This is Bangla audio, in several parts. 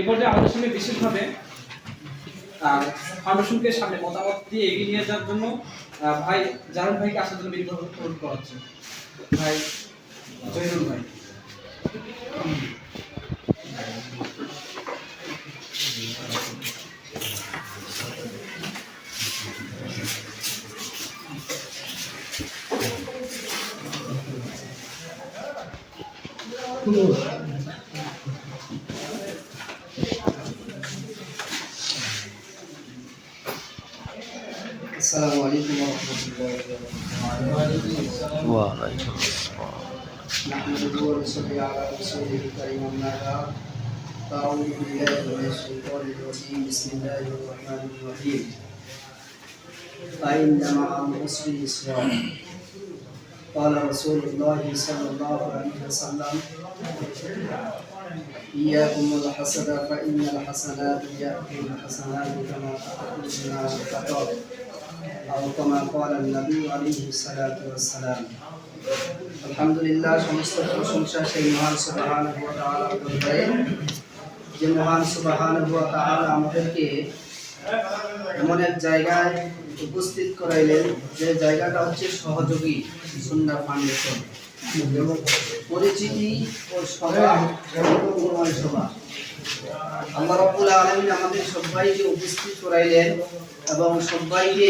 এ পর্যায়ে আমাদের সঙ্গে বিশেষভাবে ফাউন্ডেশনকে সামনে মতামত দিয়ে এগিয়ে নিয়ে যাওয়ার জন্য ভাই জারুল ভাইকে আসার জন্য বিনীত অনুরোধ করা হচ্ছে। ভাই জয়নুল ভাই। السلام عليكم ورحمة الله وبركاته. وعليكم السلام. نحمده ونصلي على رسوله الكريم أما بعد. فأعوذ بالله من الشيطان الرجيم. بسم الله الرحمن الرحيم. فإن مع العسر يسرا. قال رسول الله صلى الله عليه وسلم إياكم والحسد فإن الحسنات يأتي الحسنات كما تأتي النار أو كما قال النبي عليه الصلاة والسلام আলহামদুলিল্লাহ সমস্ত প্রশংসা সেই মহান সুবহানাহু ওয়া তাআলার দরবারে যে মহান সুবহানাহু ওয়া তাআলা আমাদেরকে এমন এক জায়গায় উপস্থিত করাইলেন যে জায়গাটা হচ্ছে সহযোগী সুন্নাহ ফাউন্ডেশন পরিচিতি ও সভা সভা। আল্লাহ রাব্বুল আলামিন আমাদের সবাইকে উপস্থিত করাইলেন এবং সবাইকে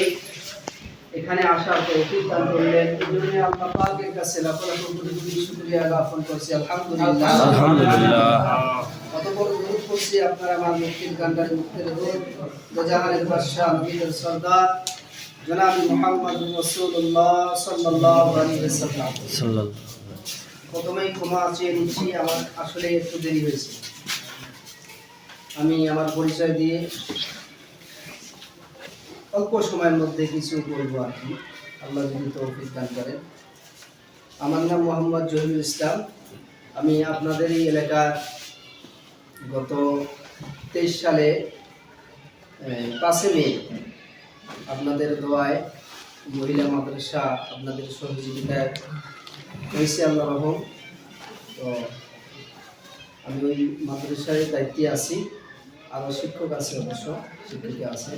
এখানে আসার তৌফিক দান করলেন। এই জন্য আল্লাহ পাকের কাছে লাখ লাখ কোটি কোটি শুকরিয়া জ্ঞাপন করছি। আলহামদুলিল্লাহ। আলহামদুলিল্লাহ। কত বড় দূর করছি আপনারা আমার মুক্তির কান্ডার মুক্তির দূর দোজাহানের বাদশাহ নবীদের সর্দার জনাব মুহাম্মদ প্রথমেই ক্ষমা চেয়ে নিচ্ছি, আমার আসলে একটু দেরি হয়েছে। আমি আমার পরিচয় দিয়ে অল্প সময়ের মধ্যে কিছু বলব আর কি। আল্লাহ যদি তৌফিক দান করেন। আমার নাম মোহাম্মদ জহিরুল ইসলাম। আমি আপনাদের এই এলাকার গত তেইশ সালে পাঁচে মে আপনাদের দোয়ায় মহিলা মাদ্রাসা আপনাদের সহযোগিতায় হয়েছে আল্লাহ রহম। তো আমি ওই মাদ্রাসায় দায়িত্বে আছি। আরও শিক্ষক আছে অবশ্য, শিক্ষিকা আছে।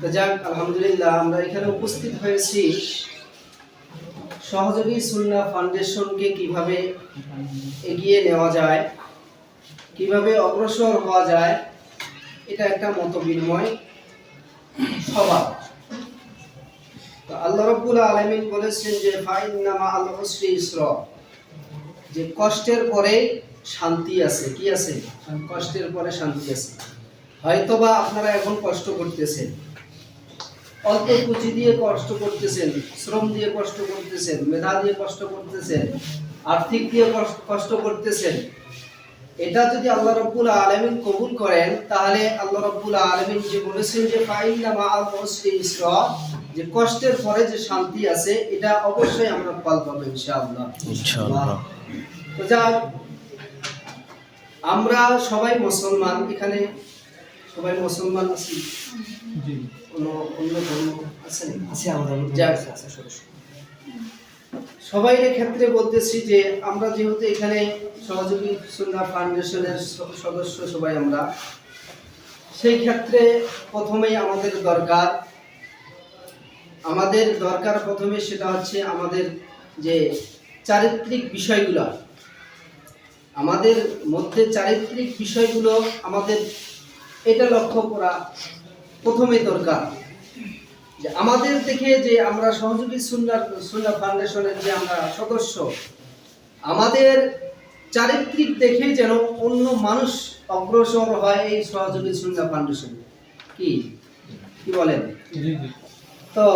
তো যাক, আলহামদুলিল্লাহ আমরা এখানে উপস্থিত হয়েছি। সহযোগী সুন্না ফাউন্ডেশনকে কীভাবে এগিয়ে নেওয়া যায়, কীভাবে অগ্রসর হওয়া যায়, এটা একটা মত বিনিময় সভা তো আল্লাহ রাব্বুল আলামিন বলেছেন যে, ফাইন্নামা আল উসরি ইসরা। যে কষ্টের পরে শান্তি আছে। কি আছে? কষ্টের পরে শান্তি আছে। হয়তোবা আপনারা এখন কষ্ট করতেছেন। অল্প পুঁজি দিয়ে কষ্ট করতেছেন, শ্রম দিয়ে কষ্ট করতেছেন, মেধা দিয়ে কষ্ট করতেছেন, আর্থিক দিয়ে কষ্ট করতেছেন এটা যদি আল্লাহ রব্বুল আলমিন কবুল করেন তাহলে আল্লাহ রব্বুল আলমিন যে বলেছেন যে ফাইন্না মা আল উসরি ইসরা যে কষ্টের পরে যে শান্তি আছে এটা অবশ্যই আমরা ফল পাবো ইনশাআল্লাহ। ইনশাআল্লাহ। তো যাক আমরা সবাই মুসলমান এখানে সবাই মুসলমান আছি। কোনো অন্য ধর্ম আছে? আছে আমাদের যাক। সবাই ক্ষেত্রে বলতেছি যে আমরা যেহেতু এখানে সহযোগী সুন্নাহ ফাউন্ডেশনের সদস্য সবাই আমরা, সেই ক্ষেত্রে প্রথমেই আমাদের দরকার আমাদের দরকার প্রথমে সেটা হচ্ছে আমাদের যে চারিত্রিক বিষয়গুলো। আমাদের মধ্যে চারিত্রিক বিষয়গুলো আমাদের এটা লক্ষ্য করা প্রথমে দরকার। যে আমাদের থেকে যে আমরা সহযোগী সুন্নাহ সুন্নাহ ফাউন্ডেশনের যে আমরা সদস্য আমাদের চারিত্রিক দেখে যেন অন্য মানুষ অগ্রসর হয় এই সহযোগী সুন্নাহ ফাউন্ডেশন। কি? কি বলেন? তো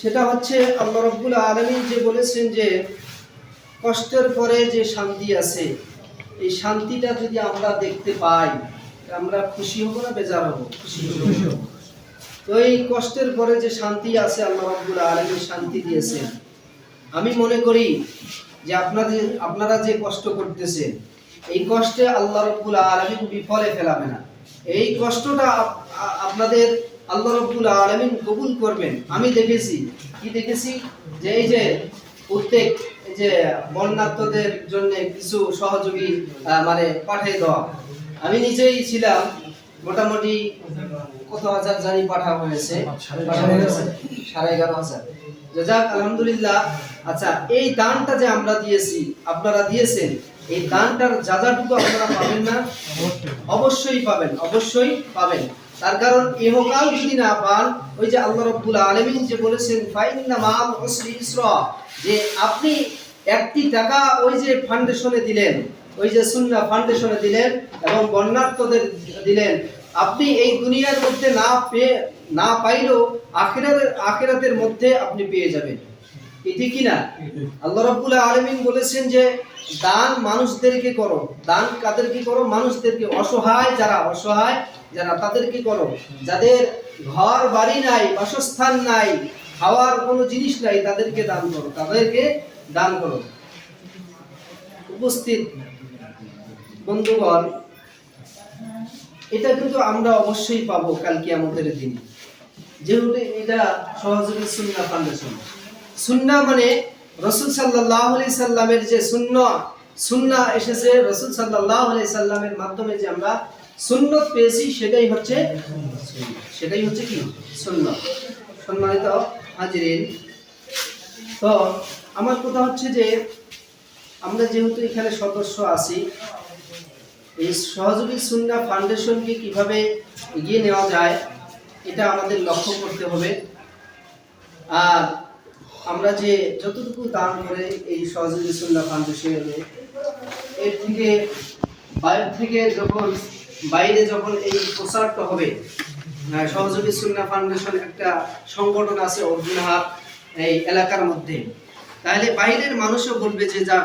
সেটা হচ্ছে আল্লাহ রব্বুল আলমিন যে বলেছেন যে কষ্টের পরে যে শান্তি আছে এই শান্তিটা যদি আমরা দেখতে পাই আমরা খুশি হব না বেজার হব? খুশি হব। তো এই কষ্টের পরে যে শান্তি আছে, আল্লাহ রাব্বুল আলামিন শান্তি দিয়েছেন আমি মনে করি যে আপনাদের, আপনারা যে কষ্ট করতেছেন, এই কষ্টে আল্লাহ রাব্বুল আলামিন বিফলে ফেলাবে না। এই কষ্টটা আপনাদের আল্লাহ রাব্বুল আলামিন কবুল করবেন। আমি দেখেছি, কি দেখেছি? যে এই যে প্রত্যেক যে বন্যার্থদের জন্য কিছু সহযোগী মানে পাঠিয়ে দেওয়া। আমি নিজেই ছিলাম মোটামুটি কত হাজার জানি পাঠা হয়েছে। সাড়ে এগারো হাজার। যাক, আলহামদুলিল্লাহ। আচ্ছা এই দানটা যে আমরা দিয়েছি, আপনারা দিয়েছেন, এই দানটার যাযাটুকু আপনারা পাবেন না? অবশ্যই পাবেন অবশ্যই পাবেন। তার কারণ ইহকাল যদি না পান, ওই যে আল্লাহ রাব্বুল আলামিন যে বলেছেন, ফাইন্না মাআল উসরি ইসরা যে আপনি একটি টাকা ওই যে ফাউন্ডেশনে দিলেন ওই যে সুন্না ফাউন্ডেশনে দিলেন এবং বন্যার্থদের দিলেন। আপনি এই দুনিয়ার মধ্যে না পেয়ে, না পাইলেও আখিরাতের, আখেরাতের মধ্যে আপনি পেয়ে যাবেন। এটি কি না? আল্লাহ রাব্বুল আলামিন বলেছেন যে, দান মানুষদেরকে করো। দান কাদেরকে করো? মানুষদেরকে। অসহায় যারা অসহায়, যারা তাদেরকে করো। যাদের ঘর বাড়ি নাই, বাসস্থান নাই, খাওয়ার কোনো জিনিস নাই, তাদেরকে দান করো। তাদেরকে দান করো। উপস্থিত বন্ধুগণ, এটা কিন্তু আমরা অবশ্যই পাবো কালকে আমাদের দিন। যেহেতু এটা সহযোগী সুন্না ফাউন্ডেশন সুন্না মানে রসুল সাল্লাহ আলি সাল্লামের যে শূন্য সুন্না এসেছে রসুল সাল্লাহ আলি সাল্লামের মাধ্যমে যে আমরা সুন্নত পেয়েছি, সেটাই হচ্ছে সেটাই হচ্ছে কি? সুন্নত সম্মানিত হাজিরিন, তো আমার কথা হচ্ছে যে আমরা যেহেতু এখানে সদস্য আছি এই সহযোগী সুন্না ফাউন্ডেশনকে কীভাবে এগিয়ে নেওয়া যায়, এটা আমাদের লক্ষ্য করতে হবে। আর আমরা যে যতটুকু দান করে এই সহযোগী সুন্না ফাউন্ডেশনে, এর থেকে বাইরে থেকে যখন, বাইরে যখন এই প্রচারটা হবে সহযোগী সুন্না ফাউন্ডেশন একটা সংগঠন আছে অর্জুনহাট এই এলাকার মধ্যে। তাহলে বাইরের মানুষও বলবে যে যা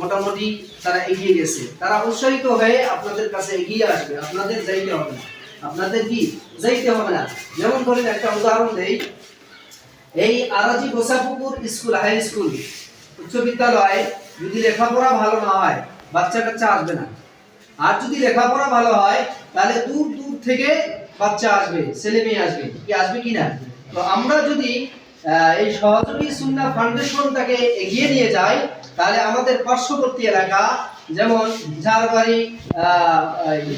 মোটামুটি তারা এগিয়ে গেছে। তারা উৎসাহিত হয়ে আপনাদের কাছে এগিয়ে আসবে। আপনাদের যাইতে হবে না। আপনাদের কি? যাইতে হবে না। যেমন ধরেন একটা উদাহরণ দেই। এই Araji Gosapukur school, high school, উচ্চ বিদ্যালয়ে যদি লেখাপড়া ভালো না হয় বাচ্চা কাচ্চা আসবে না। আর যদি লেখাপড়া ভালো হয়, তাহলে দূর দূর থেকে বাচ্চা আসবে, ছেলে মেয়ে আসবে। কি আসবে কি না? তো আমরা যদি এই সহযোগী সুন্না ফাউন্ডেশনটাকে এগিয়ে নিয়ে যাই তাহলে আমাদের পার্শ্ববর্তী এলাকা যেমন ঝাড়বাড়ি আহ,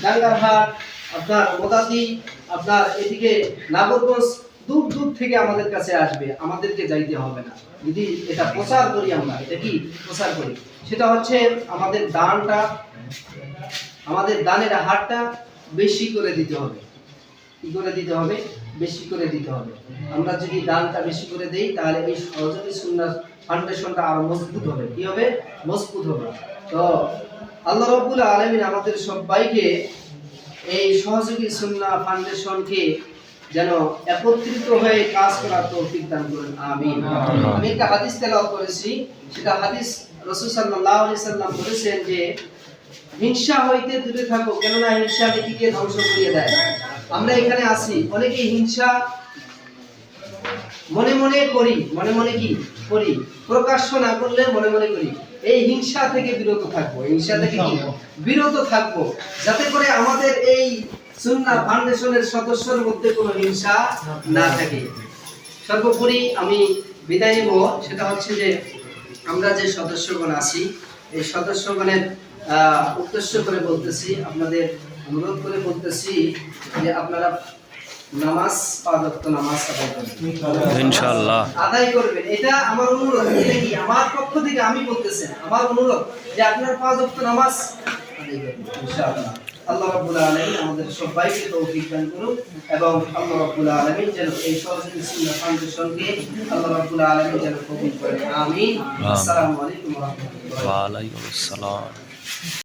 ডাঙ্গারহাট আপনার মোদাতি আপনার এদিকে নাগরগঞ্জ দূর দূর থেকে আমাদের কাছে আসবে। আমাদেরকে যাইতে হবে না। যদি এটা প্রচার করি আমরা এটা কি প্রচার করি? সেটা হচ্ছে আমাদের দানটা আমাদের দানের হারটা বেশি করে দিতে হবে। কি করে দিতে হবে বেশি করে দিতে হবে। আমরা যদি দানটা বেশি করে দেই তাহলে এই সহযোগী সুন্নাহ ফাউন্ডেশনটা আরও মজবুত হবে। কি হবে? মজবুত হবে। তো আল্লাহ রাব্বুল আলামিন আমাদের সবাইকে এই সহযোগী সুন্নাহ ফাউন্ডেশনকে যেন একত্রিত হয়ে কাজ করার তৌফিক দান করেন। আমিন। আমি একটা হাদিস তেলাওয়াত করেছি। সেটা হাদিস রাসূল সাল্লাল্লাহু আলাইহি সাল্লাম বলেছেন যে হিংসা হইতে দূরে থাকো কেননা হিংসা ব্যক্তিকে ধ্বংস করিয়ে দেয়? আমরা এখানে আছি। অনেকেই হিংসা মনে মনে করি মনে মনে কি করি? প্রকাশ্য না করলে মনে মনে করি। এই হিংসা থেকে বিরত থাকব হিংসা থেকে বিরত থাকব। যাতে করে আমাদের এই সুন্নাহ ফাউন্ডেশনের সদস্যর মধ্যে কোনো হিংসা না থাকে। সর্বোপরি আমি বিদায় নেব। সেটা হচ্ছে যে আমরা যে সদস্যগণ আছি এই সদস্যগণের আহ, উদ্দেশ্য করে বলতেছি আপনাদের অনুরোধ করে বলতেছি যে আপনারা নামাজ পাদত্ত নামাজ আদায় করবেন। ইনশাআল্লাহ। আদায় করবেন। এটা আমার অনুরোধ। এটা কি আমার পক্ষ থেকে আমি বলতেছি? আমার অনুরোধ যে আপনার নামাজ আদায় করবেন ইনশাআল্লাহ। আল্লাহ রাব্বুল আলামিন আমাদের সবাইকে তৌফিক দান করুন এবং আল্লাহ রাব্বুল আলামিন যেন এই সহযোগী সুন্নাহ ফাউন্ডেশনকে আল্লাহ রাব্বুল আলামিন যেন কবুল করেন। আমিন। আসসালামু আলাইকুম ওয়া রাহমাতুল্লাহ। ওয়ালাইকুম আসসালাম।